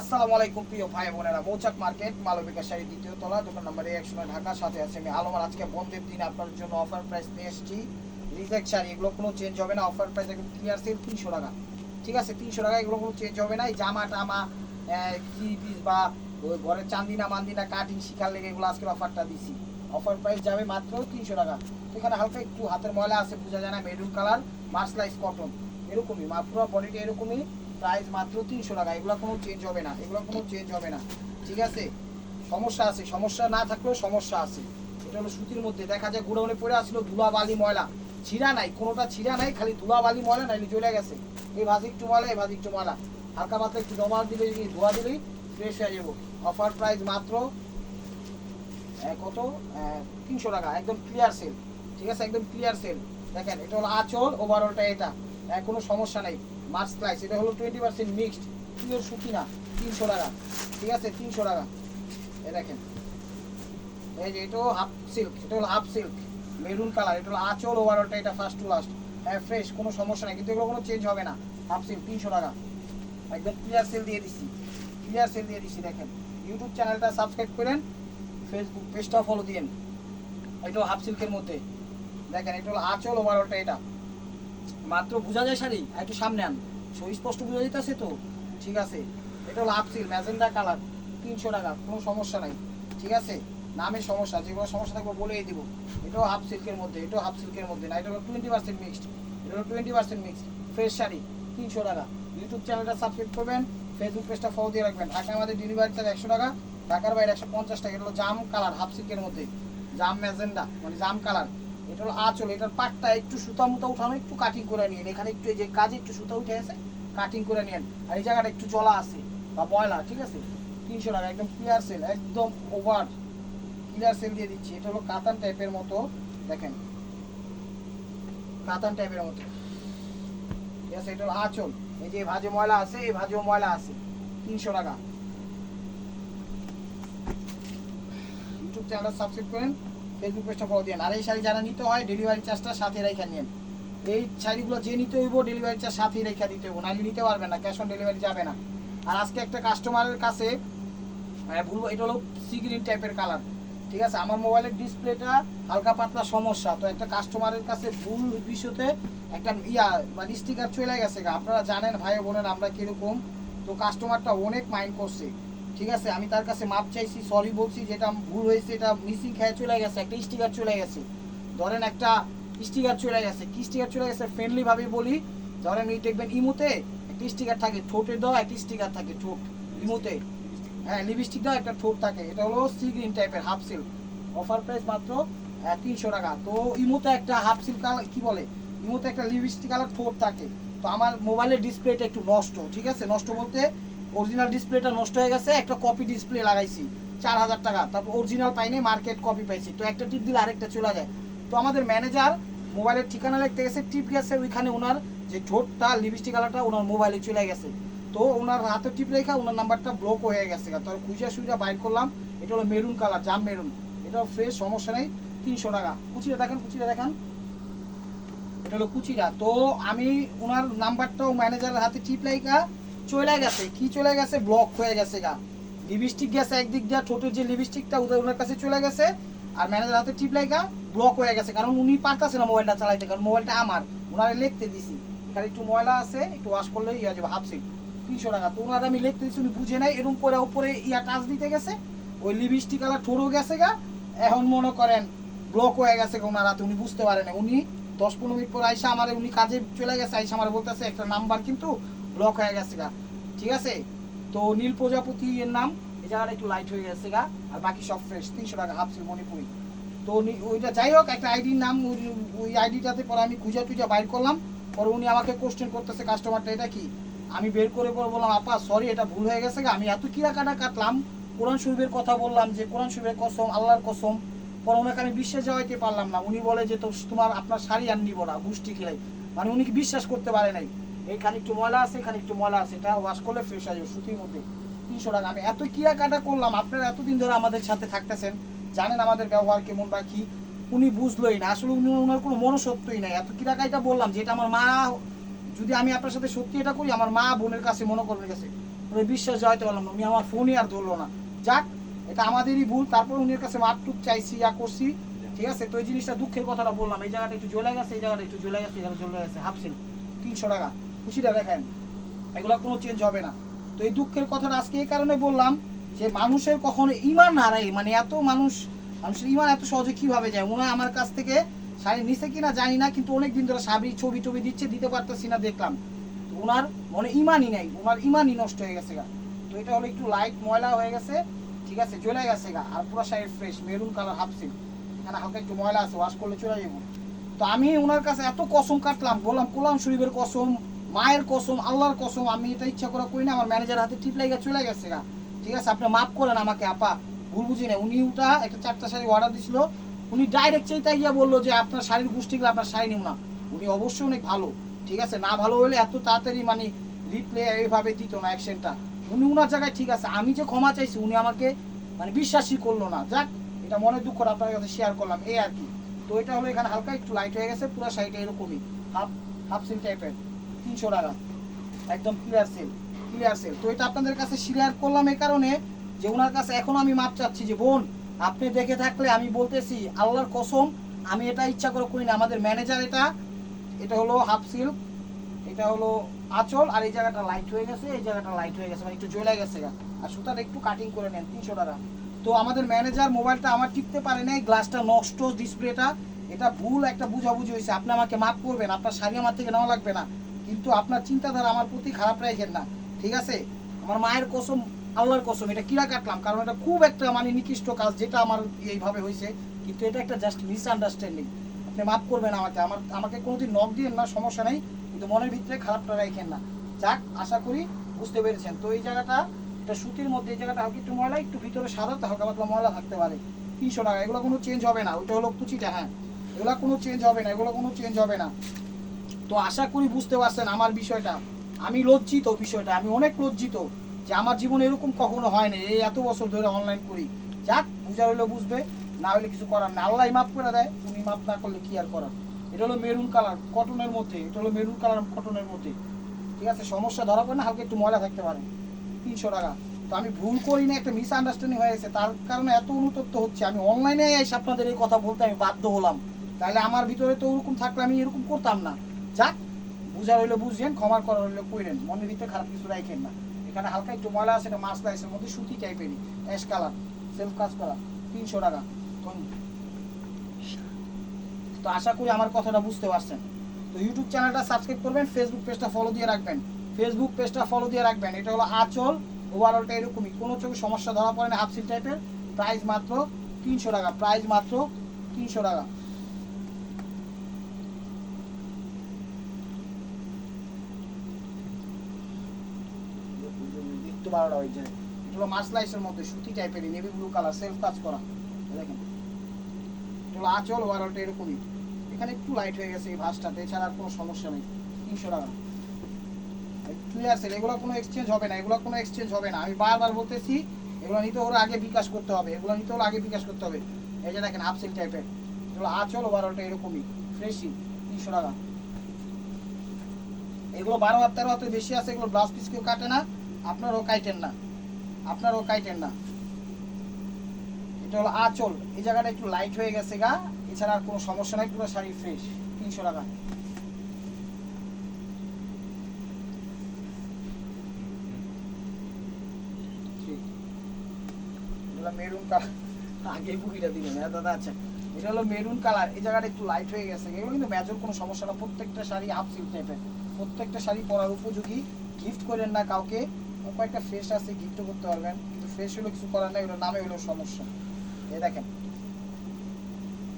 আসসালামু আলাইকুম, প্রিয় ভাই বোনেরা। মৌচাক মার্কেট, মালবিকা শাড়ি দ্বিতীয় তলা, দোকান নম্বর একশো নয়, ঢাকা, সাথে আছে আমি আলমার আজকে বন্ধের দিন, আপনার জন্য অফার প্রাইস নিয়ে এসেছি। রিজেক্ট শাড়ি, এগুলো কোনো চেঞ্জ হবে না। অফার প্রাইস একদম ক্লিয়ার সেল তিনশো টাকা। ঠিক আছে, তিনশো টাকা, এগুলো কোনো চেঞ্জ হবে না। এই জামা টামা কি পিস বা ঘরের চান্দিনা মান্দিনা কাটিং শিখার লেগে এগুলো আজকের অফারটা দিছি। অফার প্রাইস যাবে মাত্র তিনশো টাকা। এখানে হালকা একটু হাতের ময়লা আছে, বোঝা যায় না মেরুন কালার মার্সলাইজ কটন এরকমই পুরো বডিটা এরকমই। প্রাইস মাত্র তিনশো টাকা। এগুলো কোনো চেঞ্জ হবে না। এগুলো কোনো চেঞ্জ হবে না। ঠিক আছে? সমস্যা আছে। সমস্যা না থাকলেও সমস্যা আছে। এটা হলো সুতির মধ্যে। দেখা যায় গুড়াউনে পড়ে আসলো ধুলা বালি ময়লা। ছিঁড়া নাই। কোনোটা ছিঁড়া নাই, খালি ধুলা বালি ময়লা নাইলে চলে গেছে। এই ভাজি একটু ময়লা, এই ভাজি একটু ময়লা। হালকা মাত্রা একটু জমা দিলে ধোয়া দিলেই ফ্রেশ হয়ে যাব। অফার প্রাইস মাত্র কত? তিনশো টাকা। একদম ক্লিয়ার সেল ঠিক আছে? একদম ক্লিয়ার সেল দেখেন, এটা হলো আঁচল ওভারঅলটা এটা। কোনো সমস্যা নেই। মাছ স্লাইস এটা হলো টোয়েন্টি পার্সেন্ট মিক্সড পিওর সুতি না তিনশো টাকা। ঠিক আছে? তিনশো টাকা। এ দেখেন। এই যে এটাও হাফ সিল্ক এটা হলো হাফ সিল্ক মেরুন কালার এটা হলো আঁচল ওভারঅলটা এটা ফার্স্ট টু লাস্ট হ্যাঁ ফ্রেশ কোনো সমস্যা নেই। কিন্তু এগুলো কোনো চেঞ্জ হবে না। হাফ সিল্ক তিনশো টাকা। একদম ক্লিয়ার সেল দিয়ে দিচ্ছি। ক্লিয়ার সেল দিয়ে দিচ্ছি, দেখেন। ইউটিউব চ্যানেলটা সাবস্ক্রাইব করেন ফেসবুক পেজটা ফলো দিন এটাও হাফ সিল্কের মধ্যে। দেখেন, এটা হলো আঁচল ওভারঅলটা এটা। মাত্র বোঝা যায় শাড়ি? একটু সামনে আন। সুস্পষ্ট বোঝা যেতেছে তো? ঠিক আছে। এটা হলো সিল্ক, ম্যাজেন্ডা কালার, তিনশো টাকা, কোনো সমস্যা নাই। ঠিক আছে? নামের সমস্যা যেগুলো সমস্যা থাকবে বলেই দিব। এটাও হাফ সিল্কের মধ্যে, এটাও হাফ সিল্কের মধ্যে না, এটা হলো টোয়েন্টি পার্সেন্ট মিক্সড এটা হলো twenty percent mixed fresh sari, তিনশো টাকা। ইউটিউব চ্যানেলটা সাবস্ক্রাইব করবেন ফেসবুক পেজটা ফলো দিয়ে রাখবেন। ঢাকা আমাদের ডেলিভারি চার্জ একশো টাকা, ঢাকার বাইরে একশো পঞ্চাশ টাকা। এটা হলো জাম কালার, হাফ সিল্কের মধ্যে। জাম ম্যাজেন্ডা মানে জাম কালার। এটা হলো আঁচল, এটার পাটটা একটু সুতা মুতা উঠানো, একটু কাটিং করে নিন এখানে একটু এই যে কাজে একটু সুতা উঠে আছে কাটিং করে নিন আর এই জায়গাটা একটু জলা আছে, বা ময়লা, ঠিক আছে? তিনশো টাকা, একদম ক্লিয়ার সেল একদম ওভার ক্লিয়ার সেল দিয়ে দিচ্ছি। এটা হলো কাতান টাইপের মতো, দেখেন। কাতান টাইপের মতো। ঠিক আছে, এটা হলো আঁচল। এই যে ভাজে ময়লা আছে, এই ভাজেও ময়লা আছে। তিনশো টাকা। ইউটিউব চ্যানেলটা সাবস্ক্রাইব করেন। ফেসবুক পেজটা ফলো দিন আর এই শাড়ি যারা নিতে হয় ডেলিভারি চার্জটা সাথে রেখে নিন এই শাড়িগুলো যে নিতে হইব ডেলিভারি চার্জ সাথে রেখে দিতে হইব। নাহলে নিতে পারবেন না ক্যাশ অন ডেলিভারি যাবে না। আর আজকে একটা কাস্টমারের কাছে বলব এটা হলো সি গ্রিন টাইপের কালার ঠিক আছে? আমার মোবাইলের ডিসপ্লেটা হালকা পাতলা সমস্যা। তো একটা কাস্টমারের কাছে ভুল বিষয়তে একটা ইয়া মানে স্টিকার চলে গেছে আপনারা জানেন ভাই বোনের আমরা কীরকম? তো কাস্টমারটা অনেক মাইন্ড করছে। ঠিক আছে? আমি তার কাছে মাপ চাইছি সরি বলছি, যেটা ভুল হয়েছে, এটা মিসিং খেয়ে চলে গেছে, একটা স্টিকার চলে গেছে। ধরেন একটা স্টিকার চলে গেছে। কি স্টিকার চলে গেছে? ফ্রেন্ডলি ভাবে বলি, ধরেন এই দেখবেন ইমুতে একটা স্টিকার থাকে ঠোঁটে দেওয়া একটা স্টিকার থাকে, ঠোঁট, ইমুতে। হ্যাঁ লিপস্টিক দাও একটা ঠোঁট থাকে, এটা হলো সি গ্রিন টাইপের হাফ সিল্ক অফার প্রাইস মাত্র তিনশো টাকা। তো ইমুতে একটা হাফ সিল্ক কালার কি বলে? ইমুতে একটা লিপস্টিক কালার ঠোঁট থাকে। তো আমার মোবাইলের ডিসপ্লেটা একটু নষ্ট, ঠিক আছে? নষ্ট বলতে অরিজিনাল ডিসপ্লেটা নষ্ট হয়ে গেছে, একটা কপি ডিসপ্লে লাগাইছি, চার হাজার টাকা। তারপর অরিজিনাল পাইনি মার্কেট কপি পাইছি। তো একটা টিপ দিলে আরেকটা চলে যায়। তো আমাদের ম্যানেজার মোবাইলের ঠিকানা লিখতে গেছে টিপ গেছে ওইখানে ওনার যে ঠোঁটটা লিপস্টিক কালারটা ওনার মোবাইলে চলে গেছে। তো ওনার হাতে টিপ রেখা, ওনার নাম্বারটা ব্লক হয়ে গেছে। তো খুঁজে সুইজা বাইর করলাম, এটা হলো মেরুন কালার জাম মেরুন এটা ফ্রেশ সমস্যা নেই, তিনশো টাকা। কুচিটা দেখেন, কুচিটা দেখান। এটা হলো কুচিটা। তো আমি ওনার নাম্বারটা ও ম্যানেজারের হাতে টিপ লাইকা চলে গেছে, কি চলে গেছে? ব্লক হয়ে গেছে গা। লিপস্টিক গেছে একদিক দিয়ে, ঠোঁটের যে লিপস্টিকটা ওনার কাছে চলে গেছে, আর ম্যানেজার হাতে টিপ লাইকা ব্লক হয়ে গেছে। কারণ উনি পারতেছে না মোবাইলটা চালাইতে, কারণ মোবাইলটা আমার। ওনারে লিখতে দিছি। এখানে একটু ময়লা আছে, একটু ওয়াশ করলেই ইয়ে যাবে হাফ সিট তিনশো টাকা। তো ওনার আমি লিখতে দিছি, উনি বুঝে নাই। এরকম করে উপরে ইয়া টাচ দিতে গেছে। ওই লিপস্টিক কালার ঠোঁটও গেছে গা। এখন মনে করেন ব্লক হয়ে গেছে গা ওনার হাতে, উনি বুঝতে পারেন না উনি দশ পনেরো মিনিট পর আইসা আমার, উনি কাজে চলে গেছে, আইসা আমার বলতেছে, একটা নাম্বার কিন্তু ব্লক হয়ে গেছে গা। ঠিক আছে? তো নীল প্রজাপতি এর নাম, এই জায়গাটা একটু লাইট হয়ে গেছে গা, আর বাকি সব ফ্রেশ তিনশো টাকা হাফসিল মণিপুরি। তো ওইটা যাই হোক, একটা আইডির নাম, ওই- আইডিটাতে পরে আমি খুঁজে টুজা বাইর করলাম, পরে উনি আমাকে কোশ্চেন করতেছে কাস্টমারটা এটা কি? আমি বের করে পরে বললাম, আপা সরি এটা ভুল হয়ে গেছে গা। আমি এত কিরা কাটা কাটলাম, কোরআন শরীফের কথা বললাম যে, কোরআন শরীফের কসম, আল্লাহর কসম, পরে ওনাকে আমি বিশ্বাস যাওয়াইতে পারলাম না, উনি বলে যে তো তোমার, আপনার শাড়ি আর নিব না গুষ্টি খেলাই। মানে উনি কি বিশ্বাস করতে পারে নাই? এইখানে একটু ময়লা আছে, এখানে একটু ময়লা আছে। এটা ওয়াশ করলে ফ্রেশ যাবে, সুতির মধ্যে। তিনশো টাকা। আমি এত কিরা কাটা করলাম, আপনারা এতদিন ধরে আমাদের সাথে থাকতেছেন, জানেন আমাদের ব্যবহার কেমন বা কি, উনি বুঝলোই না। আসলে উনি ওনার কোনো মনসত্বই নাই। এত কিরা কাইটা বললাম যেটা আমার মা, যদি আমি আপনার সাথে সত্যি এটা করি, আমার মা বোনের কাছে মনে করবে গেছে উনি বিশ্বাস জয়তে পারলাম না, উনি আমার ফোনই আর ধরলো না। যাক, এটা আমাদেরই ভুল। তারপর উনির কাছে মাপটুক চাইছি যা করছি, ঠিক আছে? তো এই জিনিসটা দুঃখের কথাটা বললাম। এই জায়গাটা একটু জ্বলে গেছে, এই জায়গাটা একটু জ্বলে গেছে, এই জায়গাটা জ্বলে গেছে হাফসিল তিনশো টাকা। খুশিটা দেখেন, এগুলো কোনো চেঞ্জ হবে না। তো এই দুঃখের কথাটা আজকে এই কারণে বললাম যে মানুষের কখনো ইমান হারাই মানে এত মানুষ, মানুষের ইমান এত সহজে কীভাবে যায়? মনে আমার কাছ থেকে শাড়ি নিছে কিনা জানি না, কিন্তু অনেক দিন ধরে শাড়ি ছবি টবি দিচ্ছে, দিতে পারতেছি না দেখলাম। তো ওনার মনে ইমানই নাই, ওনার ইমানই নষ্ট হয়ে গেছে গা। তো এটা হলো একটু লাইট ময়লা হয়ে গেছে, ঠিক আছে চলে গেছে গা, আর পুরো sari fresh maroon colour half silk এখানে হালকা একটু ময়লা আছে ওয়াশ করলে চলে যাব। তো আমি ওনার কাছে এত কসম কাটলাম, বললাম কোরআন শরীফের কসম মায়ের কসম, আল্লাহর কসম, আমি এটা ইচ্ছা করে করি না, আমার ম্যানেজার হাতে টিপ লেগে চলে গেছে গা। ঠিক আছে, আপনি মাফ করেন আমাকে, আপা, ভুল বুঝি না উনি ওটা একটা চারটা শাড়ি অর্ডার দিছিল। উনি ডাইরেক্ট চাইতে গিয়া বলল যে, আপনার শাড়ির গোষ্ঠীগুলো আপনার শাড়ি নিব না। উনি অবশ্যই অনেক ভালো। ঠিক আছে, না ভালো হলে এত তাড়াতাড়ি মানে রিপ্লে এইভাবে দিত না অ্যাকশনটা উনি ওনার জায়গায় ঠিক আছে, আমি যে ক্ষমা চাইছি, উনি আমাকে মানে বিশ্বাসই করল না। যাক, এটা মনে দুঃখটা আপনার কাছে শেয়ার করলাম, এই আর কি। তো এটা হলো এখানে হালকা একটু লাইট হয়ে গেছে, পুরো শাড়িটা এরকমই হাফ হাফ সিল টাইপের তিনশো টাকা। একদম ক্লিয়ার সেল ক্লিয়ার সেল তো এটা আপনাদের কাছে শেয়ার করলাম এই কারণে যে ওনার কাছে এখন আমি মাপ চাচ্ছি যে, বোন, আপনি দেখে থাকলে আমি বলতেছি, আল্লাহর কসম, আমি এটা ইচ্ছা করে করি না। আমাদের ম্যানেজার এটা এটা হলো হাফ সিল্ক এটা হলো আঁচল, আর এই জায়গাটা লাইট হয়ে গেছে, এই জায়গাটা লাইট হয়ে গেছে মানে একটু জ্বলে গেছে আর সুতাটা একটু কাটিং করে নেন, তিনশো টাকা। তো আমাদের ম্যানেজার মোবাইলটা আমার টিপতে পারে নাই গ্লাসটা নষ্ট ডিসপ্লেটা এটা ভুল একটা বুঝাবুঝি হয়েছে। আপনি আমাকে মাফ করবেন, আপনার শাড়ি আমার থেকে নেওয়া লাগবে না। কিন্তু আপনার চিন্তাধারা আমার প্রতি খারাপ রাখেন না, ঠিক আছে? আমার মায়ের কসম, আল্লাহর কসম, এটা কিরা কাটলাম? কারণ এটা খুব একটা মানে নিকৃষ্ট কাজ যেটা আমার এইভাবে হয়েছে, কিন্তু এটা একটা জাস্ট মিসআন্ডারস্ট্যান্ডিং আপনি মাফ করবেন আমাকে, আমার, আমাকে কোনোদিন নখ দিয়েন না, সমস্যা নেই, কিন্তু মনের ভিতরে খারাপটা রাখেন না। যাক, আশা করি বুঝতে পেরেছেন। তো এই জায়গাটা, এটা সুতির মধ্যে, এই জায়গাটা হালকা একটু ময়লা, একটু ভিতরে সাদা তো হালকা পাতলা ময়লা থাকতে পারে। তিনশো টাকা, এগুলো কোনো চেঞ্জ হবে না। ওইটা হলো কুচিটা হ্যাঁ। এগুলো কোনো চেঞ্জ হবে না, এগুলো কোনো চেঞ্জ হবে না। তো আশা করি বুঝতে পারছেন আমার বিষয়টা। আমি লজ্জিত বিষয়টা, আমি অনেক লজ্জিত যে আমার জীবনে এরকম কখনো হয় না এই এত বছর ধরে অনলাইন করি। যাক, বুঝা হইলে বুঝবে, না হলে কিছু করার না আল্লাহ মাফ করে দেয়, উনি মাফ না করলে কি আর করার? এটা হলো মেরুন কালার কটনের মধ্যে, এটা হলো মেরুন কালার কটনের মধ্যে। ঠিক আছে, সমস্যা ধরা পড়ে না, হালকা একটু ময়লা থাকতে পারে। তিনশো টাকা। তো আমি ভুল করি না, একটা মিসআন্ডারস্ট্যান্ডিং হয়ে গেছে। তার কারণে এত অনুতপ্ত হচ্ছে। আমি অনলাইনে এসে আপনাদের এই কথা বলতে আমি বাধ্য হলাম। তাহলে আমার ভিতরে তো ওরকম থাকলে আমি এরকম করতাম না। যাক বুঝার হইলে বুঝছেন ক্ষমা করার হইলে কইরেন মনের ভিতরে খারাপ কিছু রাখেন না। এখানে হালকা একটু ময়লা আছে, এটা মাছ লাইসের মধ্যে সুতি টাইপেরই অ্যাশ কালার সেলফ কাজ করা, তিনশো টাকা। তো- আশা করি আমার কথাটা বুঝতে পারছেন। তো ইউটিউব চ্যানেলটা সাবস্ক্রাইব করবেন ফেসবুক পেজটা ফলো দিয়ে রাখবেন। ফেসবুক পেজটা ফলো দিয়ে রাখবেন, এটা হলো আঁচল ওভারঅলটা এরকমই, কোনো চোখে সমস্যা ধরা পড়ে না হাফ সিল টাইপের প্রাইস মাত্র তিনশো টাকা প্রাইস মাত্র তিনশো টাকা একটু হলো মাসলাইসের মধ্যে, সুতি টাইপেরই নেভি ব্লু কালার সেলফ কাজ করা। দেখেন। এটা হলো আঁচল এরকমই। এখানে একটু লাইট হয়ে গেছে এই এছাড়া আর কোনো সমস্যা নেই। তিনশো টাকা। এগুলো কোনো এক্সচেঞ্জ হবে না, এগুলো কোনো এক্সচেঞ্জ হবে না। আমি বারবার বলতেছি, এগুলো নিতে হলে আগে বিকাশ করতে হবে, এগুলো নিতে হলে আগে বিকাশ করতে হবে। এই যে দেখেন হাফ সিল টাইপের এগুলো আঁচল ওভারঅলটা এরকমই। ফ্রেশি তিনশো টাকা। এগুলো বারো হাত, তেরো হাতের বেশি আছে, এগুলো ব্লাউজ পিস কেউ কাটে না। আপনারও কাইটেন না। আপনারও কাইটেন না। এটা হলো আঁচল। এই জায়গাটা একটু লাইট হয়ে গেছে গা। এছাড়া আর কোনো সমস্যা নাই, পুরো শাড়ি ফ্রেশ তিনশো টাকা। মেরুন কালার আগে বুকিটা দিলেন হ্যাঁ দাদা আচ্ছা। এটা হলো মেরুন কালার এই জায়গাটা একটু লাইট হয়ে গেছে এগুলো কিন্তু মেজর কোনো সমস্যা না। প্রত্যেকটা শাড়ি হাফ সিল্ক টাইপের প্রত্যেকটা শাড়ি পরার উপযোগী। গিফট করেন না কাউকে। কয়েকটা ফ্রেশ আছে গিফটও করতে পারবেন, কিন্তু ফ্রেশ হলো কিছু করার নাই ওগুলো নামে হলো সমস্যা। এই দেখেন,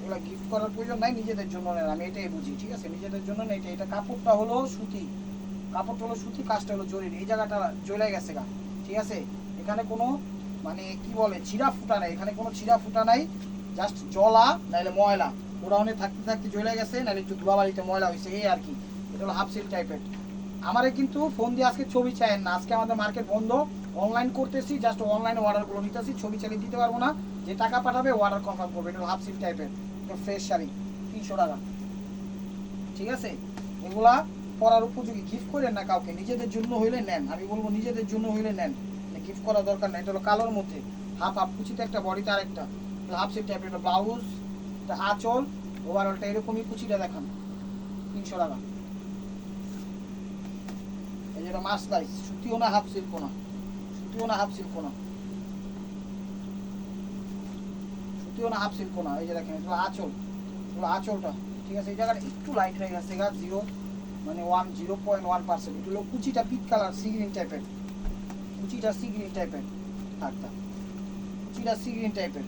এগুলো গিফট করার প্রয়োজন নাই, নিজেদের জন্য নেন, আমি এটাই বুঝি, ঠিক আছে? নিজেদের জন্য না এটা এটা কাপড়টা হলো সুতি, কাপড়টা হলো সুতি, কাজটা হলো জরির, এই জায়গাটা জ্বলে গেছে গা, ঠিক আছে? এখানে কোনো মানে কি বলে, ছিঁড়া ফুটা নাই, এখানে কোনো ছিঁড়া ফুটা নাই জাস্ট জলা নাহলে ময়লা ওরাউনে থাকতে থাকতে জ্বলে গেছে নাহলে একটু ধুলাবালিতে ময়লা হয়েছে এই আর কি, এটা হলো হাফ সিল টাইপের আমারে কিন্তু ফোন দিয়ে আজকে ছবি চাইেন না। আজকে আমাদের মার্কেট বন্ধ। অনলাইন করতেছি জাস্ট অনলাইনে অর্ডারগুলো নিতেছি, ছবি চালিয়ে দিতে পারব না। যে টাকা পাঠাবে অর্ডার কনফার্ম করবে। এটা হাফ সিল টাইপের এটা ফ্রেশ শাড়ি, তিনশো টাকা। ঠিক আছে? এগুলা পরার উপযোগী। গিফট করেন না কাউকে, নিজেদের জন্য হইলে নেন। আমি বলব নিজেদের জন্য হইলে নেন। গিফট করা দরকার নেই এটা হলো কালোর মধ্যে। হাফ হাফ কুচিতে একটা বডিতে আরেকটা। হাফ সেট টাইপের একটা ব্লাউজ একটা আঁচল ওভারঅলটা এরকমই কুচিটা দেখান। তিনশো টাকা। এই যেটা মাছ সুতিও না, হাফ সিল্কও না। সুতিও না, হাফ সিল্কও না। সুতিও না, হাফ সিল্কও না। এই যে দেখেন, এগুলো আঁচল। এগুলো আঁচলটা। ঠিক আছে, এই জায়গাটা একটু লাইট হয়ে গেছে গা জিরো মানে one zero point one percent এগুলো কুচিটা পিট কালার সি গ্রিন টাইপের কুচিটা সি গ্রিন টাইপের থাক থাক। কুচিটা সি গ্রিন টাইপের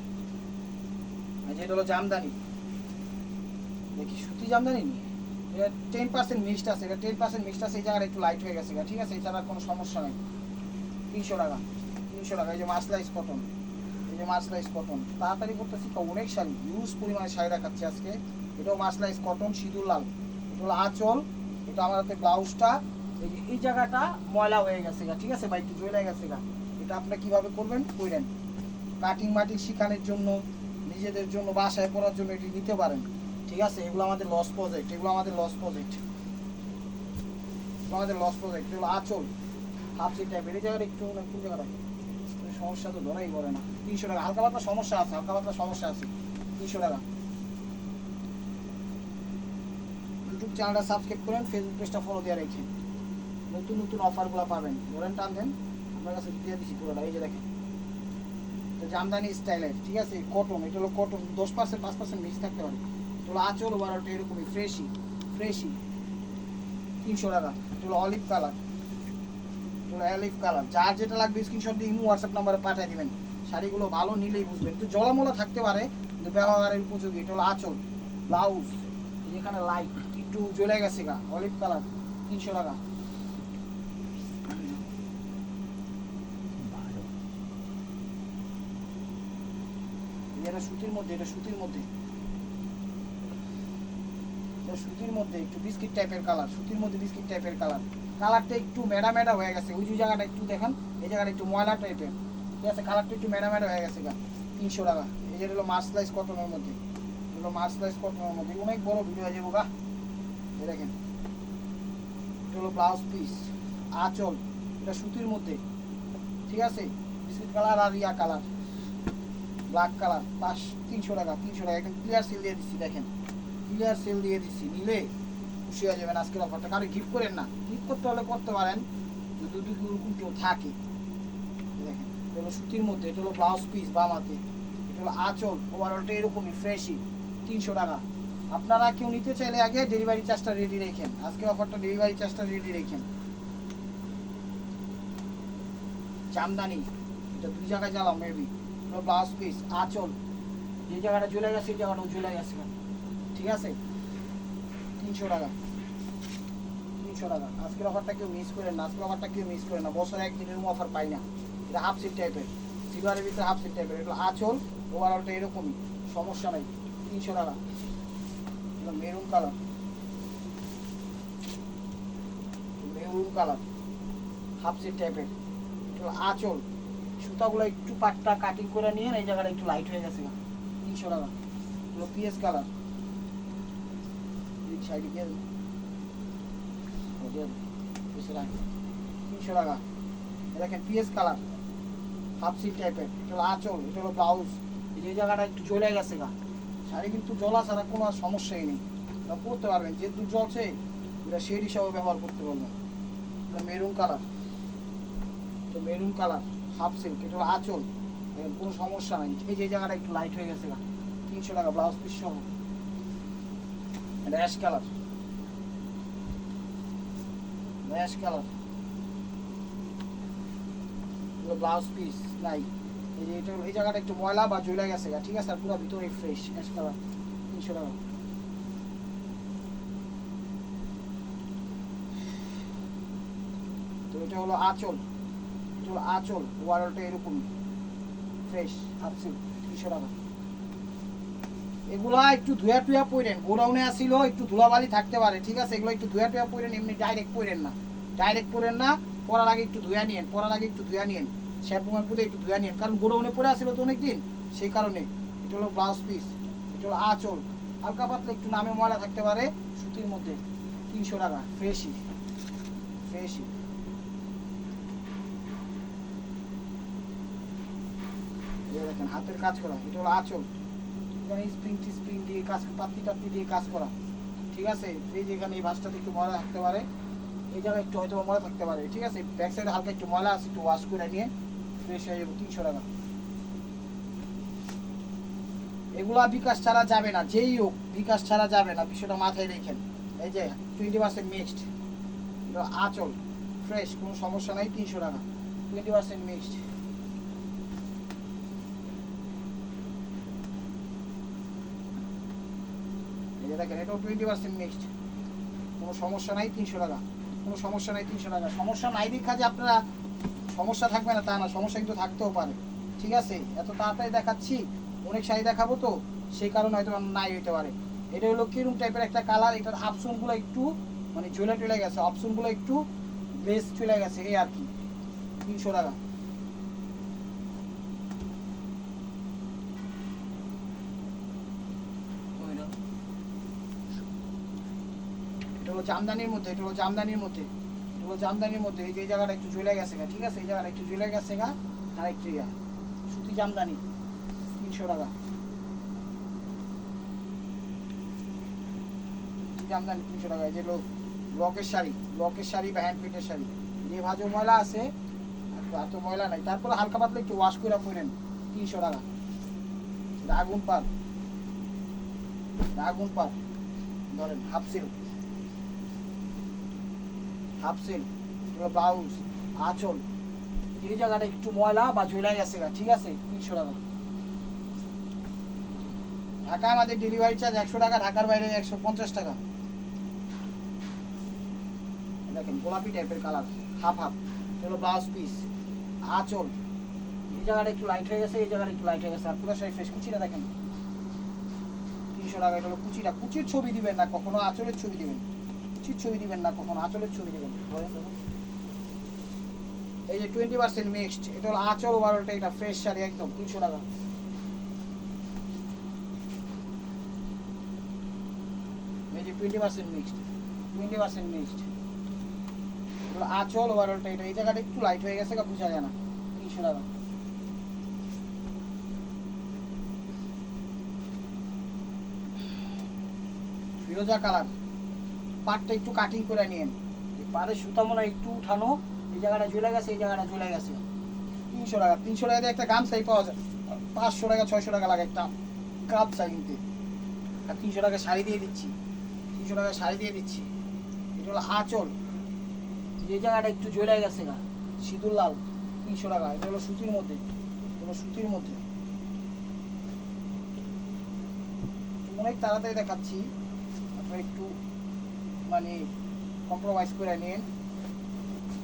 যেটা হলো জামদানি। দেখি, সুতি জামদানি নি এটা টেন পার্সেন্ট মিক্সড আছে এটা টেন পার্সেন্ট মিক্সড আছে, এই জায়গাটা একটু লাইট হয়ে গেছে ঠিক আছে? এছাড়া কোনো সমস্যা নেই। তিনশো টাকা তিনশো টাকা, এই যে মাসলাইস কটন এই যে মাসলাইস কটন তাড়াতাড়ি করতেছি অনেক শাড়ি ইউজ পরিমাণে শাড়ি দেখাচ্ছে আজকে। এটাও মাসলাইস কটন সিঁদুর লাল। এটা হলো আঁচল, এটা আমার হাতে ব্লাউজটা। এই যে, এই জায়গাটা ময়লা হয়ে গেছে গা, ঠিক আছে? বা একটু জ্বলে গেছে গা। এটা আপনারা কীভাবে করবেন? কইরেন। কাটিং মাটিং শিখানোর জন্য, নিজেদের জন্য, বাসায় পড়ার জন্য এটি নিতে পারেন। ঠিক আছে, এগুলো আমাদের লস প্রজেক্ট এগুলো আমাদের লস প্রজেক্ট আমাদের লস প্রজেক্ট এগুলো আচল, হাফ সিট টাইপের এই জায়গাটা একটু কোন জায়গাটা? সমস্যা তো ধরাই পড়ে না। তিনশো টাকা, হালকা পাতলা সমস্যা আছে, হালকা পাতলা সমস্যা আছে। তিনশো টাকা। ইউটিউব চ্যানেলটা সাবস্ক্রাইব করেন ফেসবুক পেজটা ফলো দিয়ে রেখে। নতুন নতুন অফারগুলো পাবেন। ধরেন টান দেন, আপনার কাছে দিয়ে দিচ্ছি পুরোটা। এই যে দেখেন। তো জামদানি স্টাইলের ঠিক আছে? কটন এটা হলো কটন দশ পার্সেন্ট পাঁচ পার্সেন্ট মিক্স থাকতে পারে। হলো আঁচল বারোটা এরকমই ফ্রেশই ফ্রেশই তিনশো টাকা। হলো অলিভ কালার হলো অলিভ কালার যার যেটা লাগবে স্ক্রিনশট দিয়ে ইমো হোয়াটসঅ্যাপ নাম্বারে পাঠিয়ে দিবেন। শাড়িগুলো ভালো নিলেই বুঝবেন। একটু জলামলা থাকতে পারে, কিন্তু ব্যবহারের উপযোগী। এটা আঁচল ব্লাউজ যেখানে লাইট একটু জ্বলে গেছে গা অলিভ কালার তিনশো টাকা। এটা সুতির মধ্যে, এটা সুতির মধ্যে। সুতির মধ্যে একটু বিস্কিট টাইপের কালার সুতির মধ্যে বিস্কিট টাইপের কালার কালারটা একটু মেডা মেডা হয়ে গেছে। ওই যে জায়গাটা একটু দেখেন, এই জায়গাটা একটু ময়লা টাইপের ঠিক আছে কালারটা একটু মেডা মেডা হয়ে গেছে গা, তিনশো টাকা। এই যেটা হলো মার্সলাইজ কটনের মধ্যে। এগুলো মার্সলাইজ কটনের মধ্যে। অনেক বড় ভিডিও হয়ে যাব গা। দেখেন, এটা হলো ব্লাউজ পিস আঁচল। এটা সুতির মধ্যে। ঠিক আছে? বিস্কিট কালার আর ইয়া কালার ব্ল্যাক কালার পাঁচ, তিনশো টাকা তিনশো টাকা। একদম ক্লিয়ার সেল দিয়ে দিচ্ছি, দেখেন। ক্লিয়ার সেল দিয়ে দিচ্ছি নিলে খুশি হয়ে যাবেন আজকের অফারটা কারও গিফট করেন না গিফট করতে হলে করতে পারেন যদি যদি ওরকম কেউ থাকে। দেখেন, এটা হলো সুতির মধ্যে, এটা হলো ব্লাউজ পিস বাম হাতে, এটা হলো আঁচল ওভারঅলটা এরকমই ফ্রেশই তিনশো টাকা। আপনারা কেউ নিতে চাইলে আগে ডেলিভারি চার্জটা রেডি রেখেন। আজকে অফারটা ডেলিভারি চার্জটা রেডি রেখেন। জামদানি, এটা দুই জায়গায় জ্বালাম মেবি ব্লাউজ পিস আঁচল। যে জায়গাটা জ্বলে গেছে সেই জায়গাটাও জ্বলে গেছে। ঠিক আছে? তিনশো টাকা। তিনশো টাকা। আজকের অফারটা কেউ মিস করেন না, আজকের অফারটা কেউ মিস করেন না। বছরে একদিনের অফার পাই না। এটা হাফ সিট টাইপের সিলভারের ভিতরে হাফ সিট টাইপের এটা আঁচল ওভারঅলটা এরকমই। সমস্যা নাই। তিনশো টাকা। Maroon colour maroon colour half seat টাইপের এটা আঁচল। সুতাগুলো একটু পাটটা কাটিং করে নিয়ে এই জায়গাটা একটু লাইট হয়ে গেছে তিনশো টাকা। এগুলো পিএস কালার সাইডে গিয়ে তিনশো টাকা দেখেন পিএস কালার হাফ টাইপের এটা হলো আঁচল এটা হলো ব্লাউজ যে জায়গাটা একটু জ্বলে গেছে গা। শাড়ি কিন্তু জলা ছাড়া কোনো আর সমস্যাই নেই। পরতে পারবেন। যেহেতু এটা শেড হিসাবে ব্যবহার করতে পারবেন। এটা মেরুন কালার তো মেরুন কালার হাফ সিল্ক এটা হলো আঁচল কোনো সমস্যা নাই। এই যে জায়গাটা একটু লাইট হয়ে গেছে গা। তিনশো টাকা ব্লাউজ পিস সহ। এটা ash colour ash colour blouse piece নাই এই যে জায়গাটা একটু ময়লা বা জ্বলে গেছে ঠিক আছে? আর পুরো ভিতরে ফ্রেশ অ্যাশ কালার তিনশো টাকা। তো এটা হলো আঁচল, এটা হলো আঁচল ওয়ারলটা এরকমই ফ্রেশ হাফসিল তিনশো টাকা। এগুলা একটু ধুয়া টুয়া পইরেন। গোডাউনে আসিল একটু ধুলাবালি থাকতে পারে, ঠিক আছে? এগুলো একটু ধুয়া টুয়া পইরেন, এমনি ডাইরেক্ট পইরেন না। ডাইরেক্ট পইরেন না, পরার আগে একটু ধুয়া নিয়েন, পরার আগে একটু ধুয়া নিয়েন। শ্যাম্পুমার পুরে একটু ধুয়া নিয়েন। কারণ গোডাউনে পরে আসিল তো অনেকদিন, সেই কারণে। এটা হলো ব্লাউজ পিস এটা হলো আঁচল। হালকা পাতলা একটু নামে ময়লা থাকতে পারে, সুতির মধ্যে। তিনশো টাকা ফ্রেশই ফ্রেশই দেখেন, হাতের কাজ করা, এটা হলো আঁচল। এখানে স্প্রিং স্প্রিং দিয়ে কাজ পাত্তি টাত্তি দিয়ে কাজ করা। ঠিক আছে? যে এখানে এই ভাঁজটাতে একটু ময়লা থাকতে পারে। এই জায়গায় একটু হয়তো ময়লা থাকতে পারে। ঠিক আছে? ব্যাক সাইডে হালকা একটু ময়লা আছে, একটু ওয়াশ করে নিয়ে ফ্রেশ হয়ে যাবে তিনশো টাকা। এগুলা বিকাশ ছাড়া যাবে না, যেই হোক, বিকাশ ছাড়া যাবে না, বিষয়টা মাথায় রেখেন। এই যে টোয়েন্টি পার্সেন্ট মিক্সড আঁচল ফ্রেশ কোনো সমস্যা নাই, তিনশো টাকা। টোয়েন্টি পার্সেন্ট মিক্সড এই যে দেখেন এটাও টোয়েন্টি পার্সেন্ট মিক্সড কোনো সমস্যা নাই, তিনশো টাকা। কোনো সমস্যা নাই, তিনশো টাকা। সমস্যা নাই দেখা যে আপনারা সমস্যা থাকবে না, তা না, সমস্যা কিন্তু থাকতেও পারে। ঠিক আছে? এত তাড়াতাড়ি দেখাচ্ছি, অনেক শাড়ি দেখাবো তো, সেই কারণে হয়তো নাই হইতে পারে। এটা হলো কিরম টাইপের একটা কালার এটার অপশনগুলো একটু মানে ঝুলে টুলে গেছে অপশনগুলো একটু বেশ চলে গেছে, এই আর কি। তিনশো টাকা এটা হলো জামদানির মধ্যে, এটা হলো জামদানির মধ্যে, এটা হলো জামদানির মধ্যে, এই যে এই জায়গাটা একটু ঝুলে গেছে গা, ঠিক আছে? এই জায়গাটা একটু ঝুলে গেছে গা আর একটু ইয়া সুতি জামদানি, তিনশো টাকা। জামদানি তিনশো টাকা, এই যে লোক লকের শাড়ি লকের শাড়ি বা হ্যান্ড প্রিন্টের শাড়ি। যে ভাজো ময়লা আছে এত ময়লা নাই। তারপরে হালকা পাতলা একটু ওয়াশ করে পরেন তিনশো টাকা। আগুন এটা আগুন পাত ধরেন half silk half silk blouse আঁচল। এই জায়গাটা একটু ময়লা বা ঝুলে গেছে গা, ঠিক আছে? তিনশো টাকা। ঢাকা আমাদের ডেলিভারি চার্জ একশো টাকা ঢাকার বাইরে একশো পঞ্চাশ টাকা। দেখেন গোলাপি টাইপের কালার হাফ হাফ হলো ব্লাউজ পিস আঁচল। এই জায়গাটা একটু লাইট হয়ে গেছে এই জায়গাটা একটু লাইট হয়ে গেছে। আর পুরো ফ্রেশ কুচিটা দেখেন। তিনশো টাকা এটা হলো কুচিটা। কুচির ছবি দিবেন না কখনো আঁচলের ছবি দিবেন। কুচির ছবি দিবেন না, কখনো আঁচলের ছবি দিবেন এই যে টোয়েন্টি পার্সেন্ট মিক্সড এটা হলো আঁচল ওভারঅলটা এটা ফ্রেশ শাড়ি একদম তিনশো টাকা। এই যে twenty percent mixed twenty percent mixed আঁচল ওভারঅলটা এটা এই জায়গাটা একটু লাইট হয়ে গেছে বোঝা যায় না। তিনশো টাকা। ফিরোজা কালার। পাটটা একটু কাটিং করে এই পাড়ের সুতা মনে একটু উঠানো, এই জায়গাটা ঝুলে গেছে, এই জায়গাটা ঝুলে গেছে। তিনশো টাকা তিনশো টাকা দিয়ে একটা গামছাই পাওয়া যায়। পাঁচশো টাকা, ছয়শো টাকা লাগে একটা গামছা কিনতে। আর তিনশো টাকা শাড়ি দিয়ে দিচ্ছি। তিনশো টাকা শাড়ি দিয়ে দিচ্ছি। এটা হলো আঁচল। যে জায়গাটা একটু জ্বলে গেছে না সিঁদুর লাল, তিনশো টাকা। এটা হলো সুতির মধ্যে। এটা হলো সুতির মধ্যে। অনেক তাড়াতাড়ি দেখাচ্ছি। আপনারা একটু মানে কম্প্রোমাইজ করে নিন।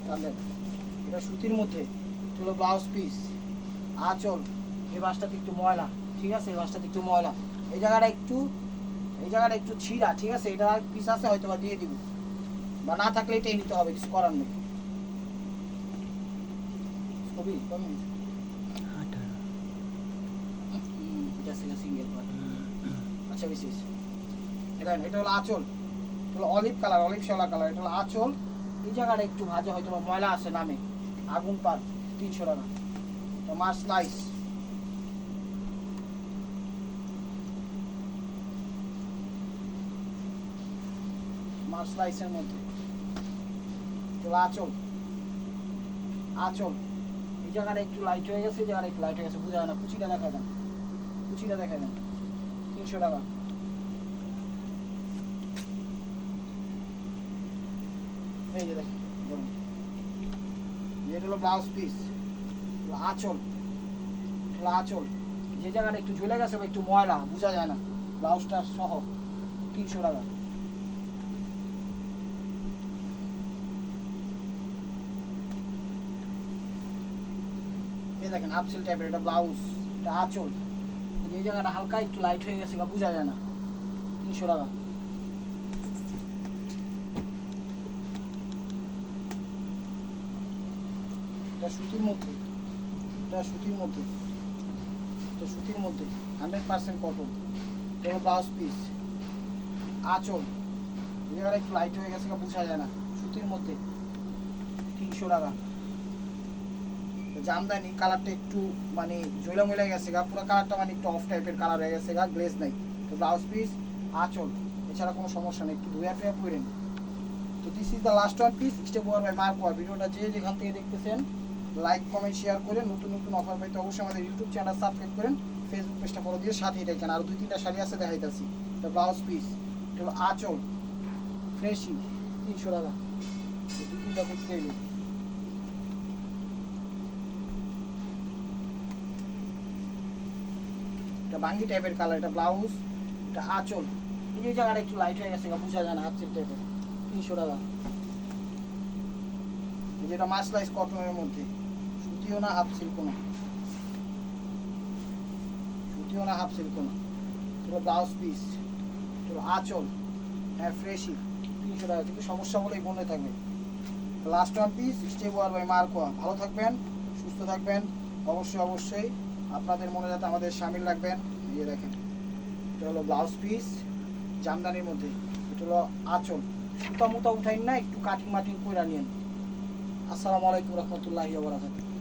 তাহলে এটা সুতির মধ্যে। হলো ব্লাউজ পিস আঁচল। এই বাসটাতে একটু ময়লা, ঠিক আছে? এই বাসটাতে একটু ময়লা। এই জায়গাটা একটু, এই জায়গাটা একটু ছিঁড়া, ঠিক আছে? এটা পিস আছে হয়তো বা দিয়ে দিব। বা না থাকলে এটাই নিতে হবে, কিছু করার নেই। কম এটা আচ্ছা বিশেষ এটা এটা হলো আঁচল। হলো অলিভ কালার অলিভ শ্যাওলা কালার এটা হলো আঁচল। এই জায়গাটা একটু ভাজা হয়তো বা ময়লা আছে নামে। আগুন পাত তিনশো টাকা। তো মাছ স্লাইস মাছ স্লাইসের মধ্যে। এই জায়গাটা একটু লাইট হয়ে গেছে, এই জায়গাটা একটু লাইট হয়ে গেছে, বোঝা না, কুচিটা দেখা দেন। কুচিটা দেখা দেন। তিনশো টাকা। এই যে হলো ব্লাউজ পিস আঁচল আঁচল। যে জায়গাটা একটু ঝুলে গেছে বা একটু ময়লা, বোঝা যায় না। ব্লাউজটা সহ, তিনশো টাকা। এই দেখেন আপসিল টাইপের এটা ব্লাউজ এটা আঁচল। যে জায়গাটা হালকা একটু লাইট হয়ে গেছে বা বোঝা যায় না। তিনশো টাকা। এটা সুতির মধ্যে। এটা সুতির মধ্যে। এটা সুতির মধ্যে। হান্ড্রেড পার্সেন্ট কটন এটা ব্লাউজ পিস আঁচল। জায়গাটা একটু লাইট হয়ে গেছে, বোঝা যায় না। সুতির মধ্যে। তিনশো টাকা। জামদানি কালারটা একটু মানে জৈলা ময়লা গেছে গা। পুরো কালারটা মানে একটু অফ টাইপের কালার হয়ে গেছে গা। গ্লেজ নাই। তো ব্লাউজ পিস আঁচল। এছাড়া কোনো সমস্যা নেই। একটু ধুয়া টুয়া পরেন তো this is the last one piece step wear by mark wear ভিডিওটা যে যেখান থেকে দেখতেছেন লাইক কমেন্ট শেয়ার করে নতুন নতুন অফার পাইতে অবশ্যই আমাদের ইউটিউব চ্যানেল সাবস্ক্রাইব করেন। ফেসবুক পেজটা ফলো দিয়ে সাথেই দেখেন। আর দুই, তিনটা শাড়ি আছে দেখাইতেছি। তো ব্লাউজ পিস হলো আঁচল ফ্রেশি তিনশো টাকা। দুই, তিনটা দেখতে এলো এটা বাঙ্গি টাইপের কালার এটা ব্লাউজ এটা আঁচল। এই যে জায়গাটা একটু লাইট হয়ে গেছে বোঝা যায় না হাত টাইপের তিনশো টাকা। যেটা মাসলাইস কটনের মধ্যে। সুতিও না, হাফ সিল্কও না। সুতিও না, হাফ সিল্কও না। এগুলো ব্লাউজ পিস এগুলো আঁচল হ্যাঁ ফ্রেশই কিন্তু সমস্যা হলেই বন্ধে থাকবে। Last one piece stay wear by মার্কোয়া ভালো থাকবেন, সুস্থ থাকবেন, অবশ্যই অবশ্যই আপনাদের মনে যাতে আমাদের সামিল রাখবেন। এই যে দেখেন, এটা হলো ব্লাউজ পিস জামদানির মধ্যে। এটা হলো আঁচল। সুতা মুতা উঠাইন না, একটু কাটিং মাটিং করে নিন আসসালামু আলাইকুম, রহমতুল্লাহি বারাকাতুহু।